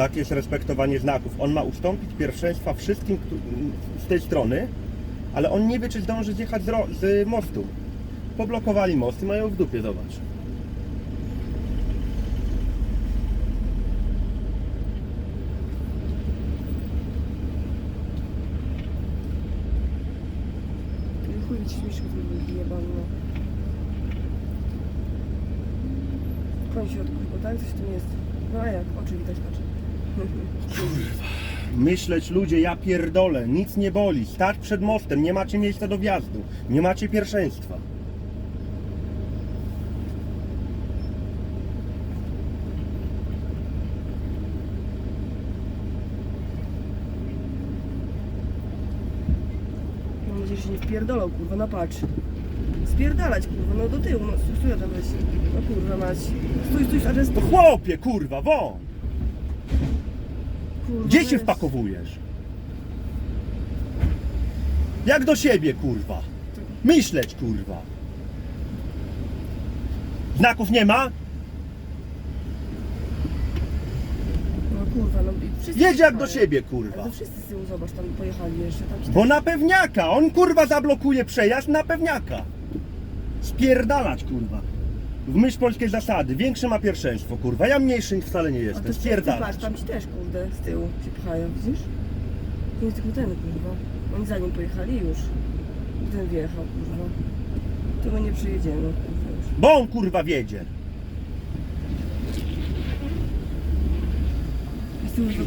Tak jest respektowanie znaków. On ma ustąpić pierwszeństwa wszystkim z tej strony, ale on nie wie, czy zdąży zjechać z, ro- z mostu. Poblokowali most i mają w dupie, zobacz. I chuj ci śmieszek zrobił jebany, no. Koń się odkupił, tak? Coś tu jest. No a jak? Oczy widać, patrzę. Myśleć ludzie, ja pierdolę, nic nie boli, stać przed mostem, nie macie miejsca do wjazdu, nie macie pierwszeństwa. Mam nadzieję, że się nie wpierdolą, kurwa, no patrz. Spierdalać, kurwa, no do tyłu, no stój, stój, tam weź. No kurwa mać. Stój, stój, To chłopie, kurwa, won! Kurwa, Gdzie się wpakowujesz? Jak do siebie, kurwa? Myśleć, kurwa. Znaków nie ma? No kurwa, no i wszyscy Jedź jak do siebie, Ale kurwa. to wszyscy z tyłu, zobacz, tam pojechali jeszcze, tam ci Bo na pewniaka, on kurwa zablokuje przejazd na pewniaka. Spierdalać, kurwa. W myśl polskiej zasady, większy ma pierwszeństwo, kurwa. Ja mniejszy wcale nie jestem. Spierdalać. Patrz, tam ci też, kurde, z tyłu się pchają, widzisz? To jest tylko ten, kurwa. Oni za nim pojechali już. I ten wjechał, kurwa. To my nie przyjedziemy, kurwa już. Bo on kurwa wiedzie. Z tyłu się